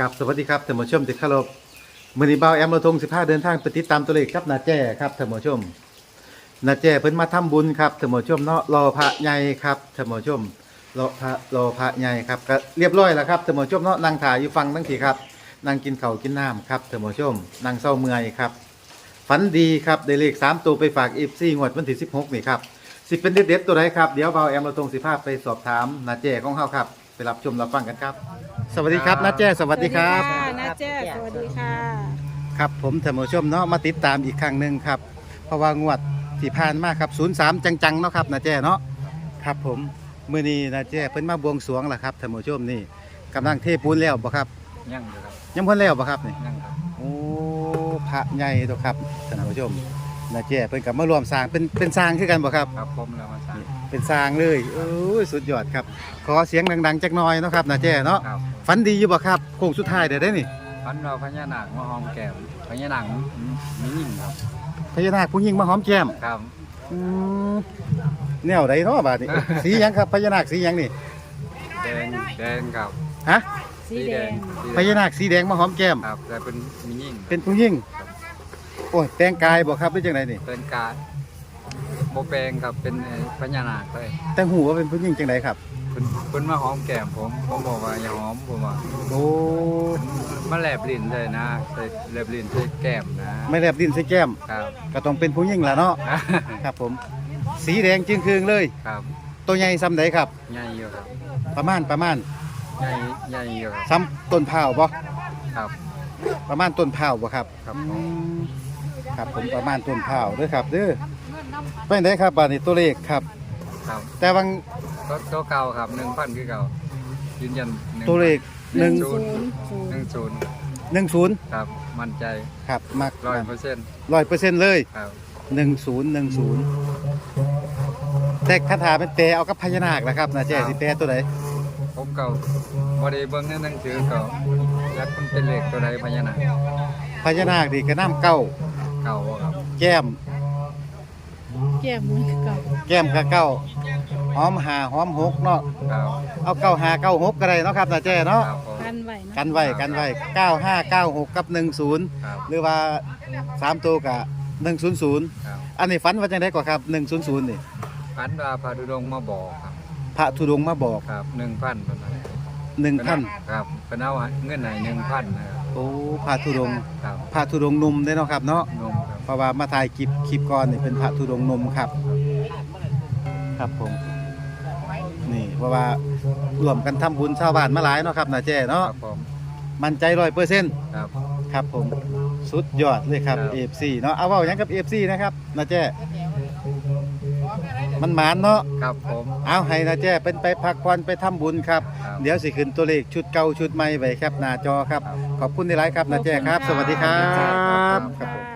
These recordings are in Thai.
กับสวัสดีครับท่านผู้ชมที่เคารพมือนี้เบาแอมเราทง15เดินทางไปติดตามตัวเลขครับนาแจ้ครับท่านผู้ชมนาแจ้เพิ่นมาทำบุญครับท่านผู้ชมเนาะรอพระใหญ่ครับท่านผู้ชมรอพระรอพระใหญ่ครับก็เรียบร้อยแล้วครับท่านผู้ชมเนาะนั่งถ่ายอยู่ฟังทั้งทีครับนั่งกินข้าวกินน้ำครับท่านผู้ชมนั่งเศร้าเมื่อยครับฝันดีครับได้เลข3ตัวไปฝาก FC งวดวันที่16นี่ครับสิเป็นเด็ดๆตัวไหนครับเดี๋ยวเบาแอมเราทง15ไปสอบถามนาแจ้ของเฮาครับไปรับชมรับฟังกันครับ สวัสดีครับนาแจ้สวัสดีครับสวัสดีค่ะนาแจ้สวัสดีค่ะครับผมท่านผู้ชมเนาะมาติดตามอีกครั้งหนึ่งครับเพราะว่างวดที่ผ่านมาครับ03จังๆเนาะครับนาแจ้เนาะครับผมมื้อนี้นาแจ้เพิ่นมาบวงสรวงล่ะครับท่านผู้ชมนี่กำลังเทปูนแล้วบ่ครับยังอยู่ครับยังเพิ่นแล้วบ่ครับนี่ยังครับโอ้พระใหญ่ตัวครับท่านผู้ชมนาแจ้เพิ่นก็มาร่วมสร้างเป็นเป็นสร้างคือกันบ่ครับ ครับผมแล้วมาสั่งเป็นสร้างเลยโอ้ยสุดยอดครับ ขอเสียงดังๆจักหน่อยเนาะครับนาแจ้เนาะ ครับ ฝันดีอยู่บ่ครับโค้งสุดท้ายได้ได้นี่พันเราพญานาคมาหอมแก้มพญานาคมียิ่งครับพญานาคผู้หญิงมาหอมแก้มครับอืมแนวใดเนาะบาดนี้ สีหยังครับพญานาคสีหยังนี่แดงแดงครับฮะสีแดงสีพญานาคสีแดงมาหอมแก้ม ครับแต่เป็นมียิ่งเป็นผู้หญิงโอ้ยแต่งกายบ่ครับหรือจังไดนี่เป็นการโบแปลงครับเป็นไอ้พญานาคเลยแต่งหูว่าเป็นผู้หญิงจังไดครับ เป็นเป็นมาหอมแก้มผมผมบอกว่าอย่าหอมผมว่าโอ้มาแลบลิ้นเลยนะใส่แลบลิ้นใส่แก้มนะไม่แลบดินใส่แก้ม ครับ ก็ต้องเป็นผู้หญิงล่ะเนาะ ครับผม สีแดงจึงคืองเลย ครับตัวใหญ่ซ้ำใดครับ ใหญ่อยู่ครับประมาณประมาณใหญ่ใหญ่อยู่ครับซ้ำต้นเผาวบ่ครับ ประมาณต้นเผาวบ่ครับครับอืมครับผมประมาณต้นเผาวเด้อครับเด้อเป็นไดครับบาดนี้ตัวเลขครับ ครับแต่วัง ตัวตัวเก่าครับหนึ่งพันคือเก่ายืนยัน1,000ตัวเลขหนึ่งศูนย์หนึ่งศูนย์หนึ่งศูนย์ครับ มั่นใจครับมักร้อยเปอร์เซ็นต์ร้อยเปอร์เซ็นต์เลยครับหนึ่งศูนย์หนึ่งศูนย์แต่คาถาเป็นแปลเอากับพญานาคนะครับนะแจ๊สิแปลตัวไหนผมเก่าบอดีเบิ้งในหนังสือเก่าแล้วมันเป็นเลขตัวใดพญานาคพญานาคดีกระน้ำเก้าเก่าบ่ครับแก้มแก้มมือเก่าแก้มกะเก้า หอมหาหอมหกเนาะครับเอาเก้าหาเก้าหกก็ได้เนาะครับนะแจ๊เนาะครับผมกันไหวนะกันไว้กันไว้เก้าห้าเก้าหกกับหนึ่งศูนย์ครับหรือว่าสามตัวกับหนึ่งศูนย์ศูนย์ครับอันนี้ฝันว่าจังไดก่อนครับหนึ่งศูนย์ศูนย์นี่พันดาพาดุดงค์มาบอกครับพระธุดงค์มาบอกครับหนึ่งพันประมาณหนึ่งพันครับเป็นเอาเงินไหนหนึ่งพันนะครับโอ้พระธุดงค์ครับพระธุดงค์หนุ่มได้เนาะครับเนาะ นมครับ เพราะว่ามาถ่ายคลิปคลิปก่อนนี่เป็นพระธุดงค์หนมครับ ครับผมนี่ เพราะว่ารวมกันทำบุญชาวบ้านมาหลายเนาะครับนาแจ้คเนาะรับผมมั่นใจร้อยเปอร์เซ็นต์ครับ ครับผมสุดยอดเลยครับครับ FC เนาะเอาเว่าหยังกับ FC นะครับนาแจ้มันหมานเนาะครับผมเอาให้นาแจ้เป็นไปพักผ่อนไปทำบุญครับ ครับ เดี๋ยวสิขึ้นตัวเลขชุดเก่าชุดใหม่ไว้ครับหน้าจอครับครับขอบคุณในไลฟ์ครับนาแจ้ครับ สวัสดีครับครับครับผม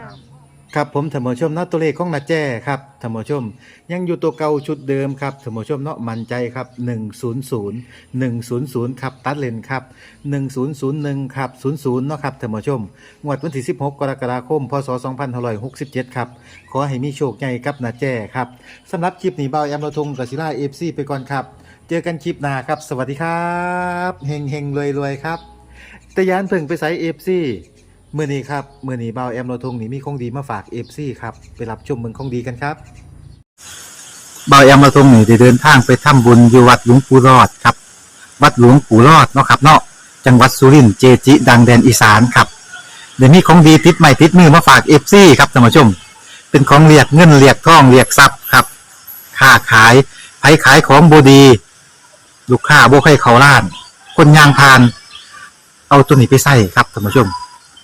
ครับผมท่านผู้ชมนาะตัวเลขของนาแจ้ครับท่านผู้ชม ยังอยู่ตัวเก่าชุดเดิมครับท่านผู้ชมเนาะมันใจครับ 100 100ครับตัดเลนครับ1001ครับ00เนาะครับท่านผู้ชมงวดวันที่16 กรกฎาคมพศ2567ครับขอให้มีโชคใหญ่ครับนาแจ้ครับสำหรับคลิปนี้เบาแอมระทงกับศิลาเอฟซีไปก่อนครับ เจอกันคลิปหน้าครับ สวัสดีครับเฮงเฮงรวยรวยครับแต่ยานเพิ่งไปใส่เอฟซี มื่อนี้ครับเมื่อนี้เบาแอมโรทงนี่มีของดีมาฝากเอฟซีครับไปรับชมเมืองของดีกันครับเบาแอมโรทงนี่ได้เดินทางไปทำบุญอยู่วัดหลวงปู่รอดครับ วัดหลวงปู่รอดเนาะครับเนาะจังหวัดสุรินทร์เจจิ ดังแดนอีสานครับเดี๋ยวนี้ของดีติดใหม่ติดมือมาฝากเอฟซีครับท่านผู้ชม เป็นของเรียกเงินเรียกทองเรียกทรัพย์ครับค้าขายไผขายของบดี ลูกค้าบ่ให้เขาล้าน คนยางพาน เอาตัวนี้ไปใส่ครับท่านผู้ชม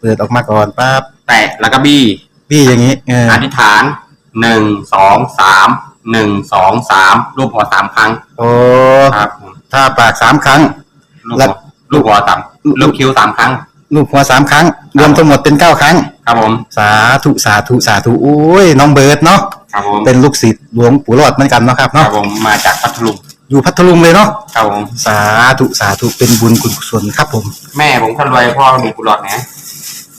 เปิดออกมาก่อนปั๊บแตะแล้วก็บี้พี่อย่างนี้เอออธิษฐานหนึ่งสองสามหนึ่งสองสามรูปหัวสามครั้งโอ้ครับผมถ้าปากสามครั้ง ลูกแล้หัวว ลูกหัวสามลูกคิ้วสามครั้ง ลูกหัวสามครั้ง รวมทั้งหมดเป็นเก้าครั้ง ครับผมสาธุสาธุสาธุโอ้ยน้องเบิร์ดเนาะครับผมเป็นลูกศิษย์หลวงปู่รอดเหมือนกันเนาะครับครัเนาะบผมมาจากพัทลุงอยู่พัทลุงเลยเนาะครับผมสาธุสาธุเป็นบุญคุณกุศลครับผม แม่ผมคนรวยพ่อมีกุหลาบนะ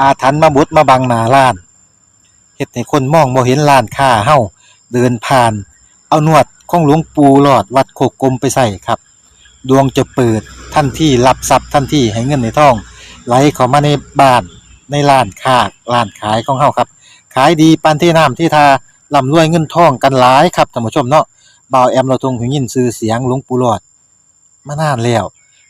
อาถรรพ์มาบดมาบังหน้าร้านเฮ็ดให้คนมองบ่เห็นร้านค้าเฮาเดินผ่าน เอานวดของหลวงปู่หลอดวัดโคกกลมไปใส่ครับ ดวงจะเปิดทันทีรับทรัพย์ทันทีให้เงินในท้อง ไหลเข้ามาในบ้านในร้านค้าร้านขายของเฮาครับ ขายดีปานที่น้ำที่ทาร่ำรวยเงินทองกันหลายครับท่านผู้ชมเนาะบ่าวแอมเราทงหูยินชื่อเสียงหลวงปู่หลอดมานานแล้ว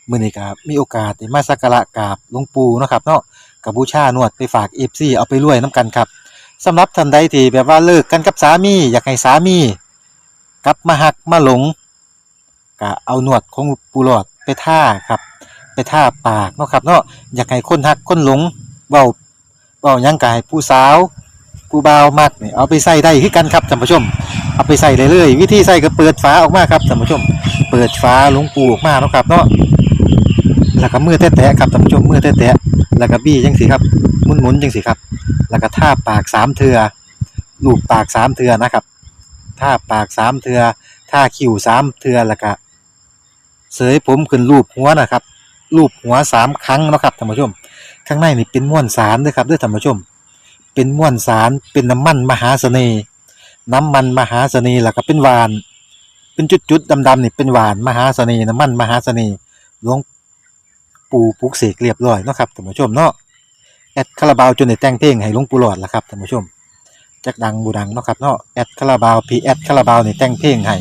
มื้อนี้ก็มีโอกาสได้มาสักการะกราบหลวงปู่เนาะครับเนาะ กับบูชานวดไปฝาก FC เอาไปรวยนํกันครับสำหรับท่านใดที่แบบว่าเลิกกันกับสามี อยากให้สามีกลับมาหักมาหลงก็เอาหนวดของปูหลอดไปท่าครับ ไปท่าปากเนาะครับเนาะอยากให้คนหักคนหลงเบาเบายังกายผู้สาวผู้บ่ามักเนี่ยเอาไปใส่ได้คือกันครับท่านผู้ชม เอาไปใส่เลยเลยวิธีใส่ก็เปิดฝาออกมาครับท่านผู้ชม เปิดฝาหลวงปูออกมาเนาะครับเนาะ แล้วก็มือแตะๆครับท่านผู้ชมมือแตะๆแล้วก็บี้จังสิครับหมุนๆจังสิครับ แล้วก็ท่าปากสามเทือลูบปากสามเทือนะครับท่าปากสามเทือท่าคิ้วสามเทือแล้วก็เสยผมขึ้นรูปหัวนะครับรูปหัวสามครั้งนะครับท่านผู้ชม ข้างในนี่เป็นม้วนสารด้วยครับด้วยท่านผู้ชม เป็นม้วนสารเป็นน้ำมันมหาเสน่ห์น้ำมันมหาเสน่ห์แล้วก็เป็นหวาน เป็นจุดๆดำๆนี่เป็นหวานมหาเสน่ห์น้ำมันมหาเสน่ห์หลวง ปูปลุกเสกเรียบร้อยเนาะครับท่านผู้ชมเนาะแอดคาราบาวจนได้แต่งเพลงให้หลวงปู่หลอดละครับท่านผู้ชมจักดังบูดังเนาะครับเนาะแอดคาราบาวพีแอดคาราบาวนี่แต่งเพลงให้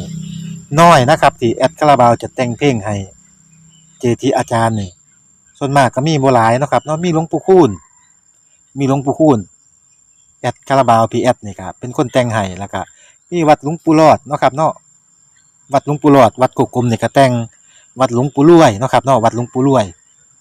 น้อยนะครับที่แอดคาราบาวจะแต่งเพลงให้เจทีอาจารย์นี่ส่วนมากก็มีบ่หลายเนาะครับเนาะมีหลวงปู่คูณมีหลวงปู่คูณแอดคาราบาวพีแอดนี่ครับเป็นคนแต่งให้แล้วก็มีวัดหลวงปู่รอดเนาะครับเนาะวัดหลวงปู่รอดวัดกุกกลมนี่ก็แต่งวัดหลวงปู่รวยเนาะครับเนาะวัดหลวงปู่รวย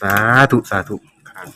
สาธุสาธุครับ